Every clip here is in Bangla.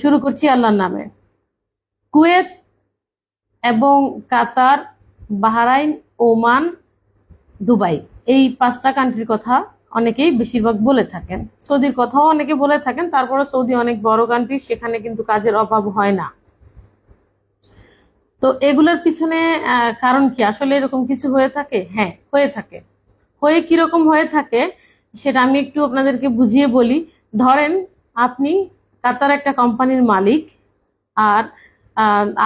শুরু করছি আল্লাহর নামে। কুয়েত এবং কাতার, বাহরাইন, ওমান, দুবাই এই পাঁচটা কান্ট্রির কথা অনেকেই বেশিরভাগ বলে থাকেন। সৌদির কথাও অনেকে বলে থাকেন, তারপরে সৌদি অনেক বড় কান্ট্রি সেখানে কিন্তু কাজের অভাব হয় না। তো এগুলোর পিছনে কারণ কি? আসলে এরকম কিছু হয়ে থাকে? হ্যাঁ হয়ে থাকে। হয়ে কীরকম হয়ে থাকে, সেটা আমি একটু আপনাদেরকে বুঝিয়ে বলি। ধরেন, আপনি কাতার একটা কোম্পানির মালিক। আর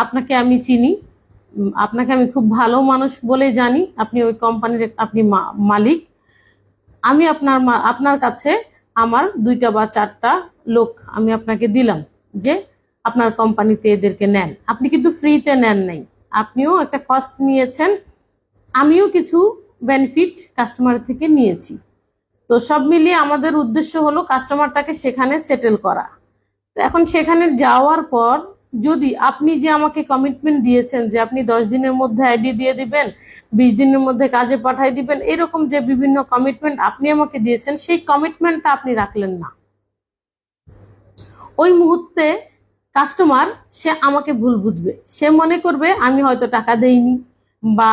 আপনাকে আমি চিনি। আপনাকে আমি খুব ভালো মানুষ বলে জানি। আপনি ওই কোম্পানির আপনি মালিক। আমি আপনার আপনার কাছে আমার দুইটা বা চারটা লোক আমি আপনাকে দিলাম যে আপনার কোম্পানিতে এদেরকে নেন। আপনি কিন্তু ফ্রিতে নেন নাই। আপনিও একটা কস্ট নিয়েছেন। আমিও কিছু বেনিফিট কাস্টমার থেকে নিয়েছি। তো সব মিলিয়ে আমাদের উদ্দেশ্য হলো কাস্টমারটাকে সেখানে সেটেল করা। এখন সেখানে যাওয়ার পর যদি আপনি যে আমাকে কমিটমেন্ট দিয়েছেন যে আপনি দশ দিনের মধ্যে আইডি দিয়ে দিবেন বিশ দিনের মধ্যে কাজে পাঠাই দিবেন এরকম যে বিভিন্ন কমিটমেন্ট আপনি আমাকে দিয়েছেন সেই কমিটমেন্টটা আপনি রাখলেন না। ওই মুহূর্তে কাস্টমার সে আমাকে ভুল বুঝবে। সে মনে করবে আমি হয়তো টাকা দেইনি বা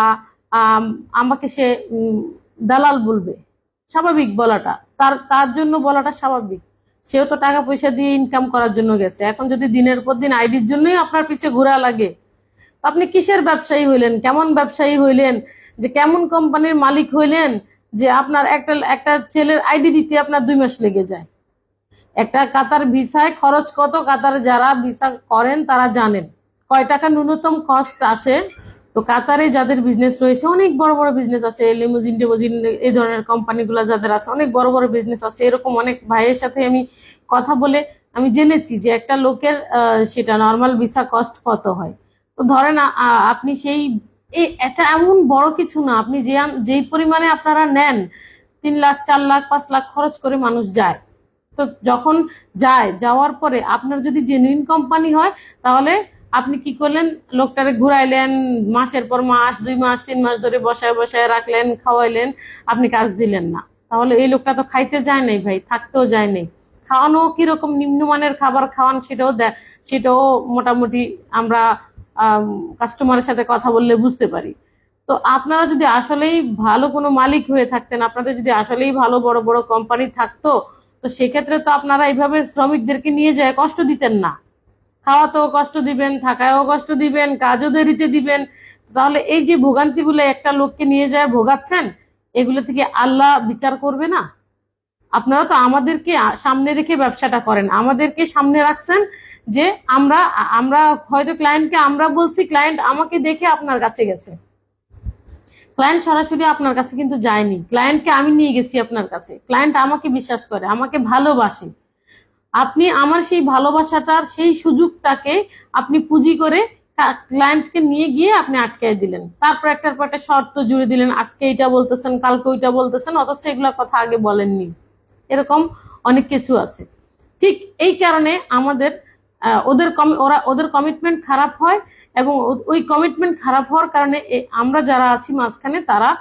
আম, আমাকে সে দালাল বলবে। স্বাভাবিক বলাটা। তার তার জন্য বলাটা স্বাভাবিক। সেও তো টাকা পয়সা দিয়ে ইনকাম করার জন্য গেছে। এখন যদি দিনের পর দিন আইডির জন্যই আপনার পিছে ঘোরা লাগে, তো আপনি কিসের ব্যবসায়ী হইলেন? কেমন ব্যবসায়ী হইলেন? যে কেমন কোম্পানির মালিক হইলেন? যে আপনার একটা একটা ছেলের আইডি দিতে আপনার দুই মাস লেগে যায়। একটা কাতার ভিসায় খরচ কত? কাতার যারা ভিসা করেন তারা জানেন। কয় টাকা ন্যূনতম কস্ট আসে? তো কাতারে যাদের বিজনেস রয়েছে, অনেক বড় বড় বিজনেস আছে লিমোজিন টেমোজিন, এই ধরনের কোম্পানিগুলো যাদের আছে, অনেক বড় বড় বিজনেস আছে। এরকম অনেক ভাইয়ের সাথে আমি কথা বলে আমি জেনেছি যে একটা লোকের সেটা নর্মাল ভিসা কস্ট কত হয়। তো ধরেন আপনি সেই এটা এমন বড় কিছু না, আপনি যে, যেই পরিমাণে আপনারা নেন, তিন লাখ, চার লাখ, পাঁচ লাখ খরচ করে মানুষ যায়। তো যখন যায়, যাওয়ার পরে আপনার যদি জেনুইন কোম্পানি হয়, তাহলে আপনি কি করলেন? লোকটারে ঘুরাইলেন, মাসের পর মাস, দুই মাস, তিন মাস ধরে বসায় বসায় রাখলেন, খাওয়াইলেন, আপনি কাজ দিলেন না। তাহলে এই লোকটা তো খাইতে যায় নাই ভাই, থাকতেও যায় নাই। খাওয়ানো কীরকম নিম্নমানের খাবার খাওয়ান সেটাও সেটাও মোটামুটি আমরা কাস্টমারের সাথে কথা বললে বুঝতে পারি। তো আপনারা যদি আসলেই ভালো কোনো মালিক হয়ে থাকতেন, আপনাদের যদি আসলেই ভালো বড় বড় কোম্পানি থাকতো, তো সেক্ষেত্রে তো আপনারা এইভাবে শ্রমিকদেরকে নিয়ে যায় কষ্ট দিতেন না। খাওয়াতেও কষ্ট দিবেন, থাকায়ও কষ্ট দিবেন, কাজও দেরিতে দিবেন। তাহলে এই যে ভোগান্তিগুলো একটা লোককে নিয়ে যায় ভোগাচ্ছেন, এগুলো থেকে আল্লাহ বিচার করবে না? আপনারা তো আমাদেরকে সামনে রেখে ব্যবসাটা করেন, আমাদেরকে সামনে রাখছেন যে আমরা আমরা হয়তো ক্লায়েন্টকে আমরা বলছি ক্লায়েন্ট আমাকে দেখে আপনার কাছে গেছে। ক্লায়েন্ট সরাসরি আপনার কাছে কিন্তু যায়নি। ক্লায়েন্টকে আমি নিয়ে গেছি আপনার কাছে। ক্লায়েন্ট আমাকে বিশ্বাস করে, আমাকে ভালোবাসে। আপনি আমার সেই ভালোবাসাটার সেই সুযোগটাকে আপনি পুঁজি করে ক্লায়েন্টকে নিয়ে গিয়ে আপনি আটকায় দিলেন। তারপর একটার পর একটা শর্ত জুড়ে দিলেন, আজকে এটা বলতেছেন, কালকে ওইটা বলতেছেন, অথচ এগুলো কথা আগে বলেননি। এরকম অনেক কিছু আছে। ঠিক এই কারণে আমাদের ওদের কমি- ওরা ওদের কমিটমেন্ট খারাপ হয় এবং ওই কমিটমেন্ট খারাপ হওয়ার কারণে আমরা যারা আছি মাঝখানে, তারা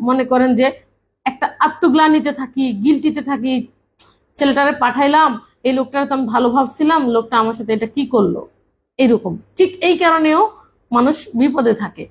মনে করেন যে একটা আত্মগ্লানিতে থাকি গিলটিতে থাকি ছেলেটারে পাঠাইলাম, এই লোকটার তো আমি ভালো ভাবছিলাম, লোকটা আমার সাথে এটা কি করল? এরকম। ঠিক এই কারণেও মানুষ বিপদে থাকে।